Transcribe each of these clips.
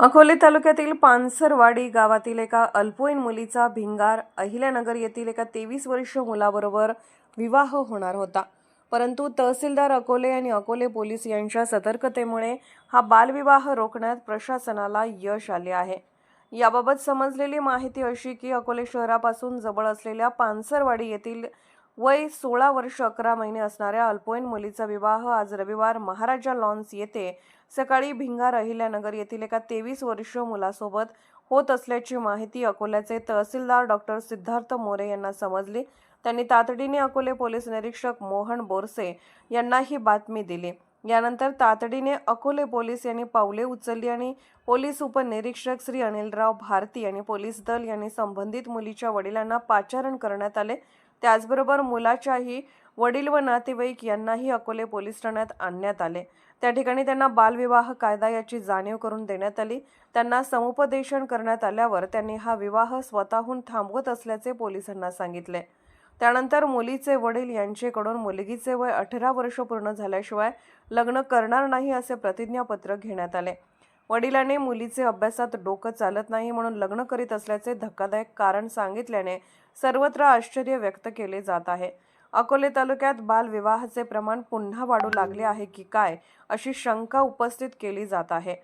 अकोले तालुक्यातील पानसरवाडी गावातील एका अल्पवयीन मुलीचा भिंगार अहिल्यानगर येथील एका तेवीस वर्ष मुलाबरोबर विवाह होणार होता. परंतु तहसीलदार अकोले आणि अकोले पोलीस यांच्या सतर्कतेमुळे हा बालविवाह रोखण्यात प्रशासनाला यश आले आहे. याबाबत समजलेली माहिती अशी की अकोले शहरापासून जवळ असलेल्या पानसरवाडी येथील वय सोळा वर्ष अकरा महिने असणाऱ्या अल्पवयीन मुलीचा विवाह आज रविवार महाराजा लॉन्स येथे सकाळी भिंगार अहिल्यानगर येथील एका तेवीस वर्ष मुलासोबत होत असल्याची माहिती अकोल्याचे तहसीलदार डॉक्टर सिद्धार्थ मोरे यांना समजली. त्यांनी तातडीने अकोले पोलीस निरीक्षक मोहन बोरसे यांना ही बातमी दिली. यानंतर तातडीने अकोले पोलीस यांनी पावले उचलली आणि पोलीस उपनिरीक्षक श्री अनिलराव भारती आणि पोलीस दल यांनी संबंधित मुलीच्या वडिलांना पाचारण करण्यात आले. त्याचबरोबर मुलाच्याही वडील व नातेवाईक यांनाही अकोले पोलीस ठाण्यात आणण्यात आले. त्या ठिकाणी त्यांना बालविवाह कायदा याची जाणीव करून देण्यात आली. त्यांना समुपदेशन करण्यात आल्यावर त्यांनी हा विवाह स्वतःहून थांबवत असल्याचे पोलिसांना सांगितले. त्यानंतर मुलीचे वडील यांचेकडून मुलगीचे वय अठरा वर्ष पूर्ण झाल्याशिवाय लग्न करणार नाही असे प्रतिज्ञापत्र घेण्यात आले. वडिलांनी मुलीचे अभ्यासात डोकं चालत नाही म्हणून लग्न करीत असल्याचे धक्कादायक कारण सांगितल्याने सर्वत्र आश्चर्य व्यक्त केले जात आहे. अकोले तालुक्यात बालविवाहाचे प्रमाण पुन्हा वाढू लागले आहे की काय अशी शंका उपस्थित केली जात आहे.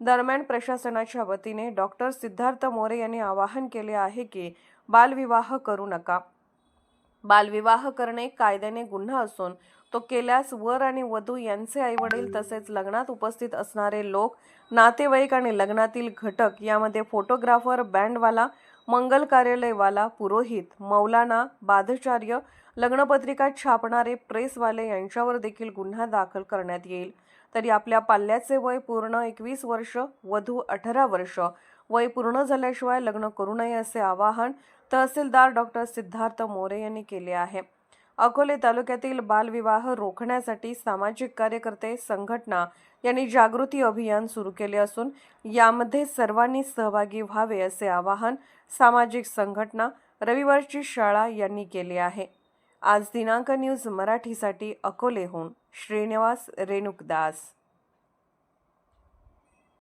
दरम्यान प्रशासनाच्या वतीने डॉक्टर सिद्धार्थ मोरे यांनी आवाहन केले आहे की बालविवाह करू नका. बालविवाह करणे कायद्याने गुन्हा असून तो केल्यास वर आणि वधू यांचे आईवडील तसेच लग्नात उपस्थित असणारे लोक नातेवाईक आणि लग्नातील घटक यामध्ये फोटोग्राफर बँडवाला मंगल कार्यालयवाला पुरोहित मौलाना बाधचार्य लग्नपत्रिका छापणारे प्रेसवाले यांच्यावर देखील गुन्हा दाखल करण्यात येईल. तरी आपल्या पाल्याचे वय पूर्ण एकवीस वर्ष वधू अठरा वर्ष. वय पूर्ण झाल्याशिवाय लग्न करू नये असे आवाहन तहसीलदार डॉक्टर सिद्धार्थ मोरे यांनी केले आहे. अकोले तालुक्यातील बालविवाह रोखण्यासाठी सामाजिक कार्यकर्ते संघटना यांनी जागृती अभियान सुरू केले असून यामध्ये सर्वांनी सहभागी व्हावे असे आवाहन सामाजिक संघटना रविवारची शाळा यांनी केले आहे. आज दिनांक न्यूज मराठीसाठी अकोलेहून श्रीनिवास रेणुकदास.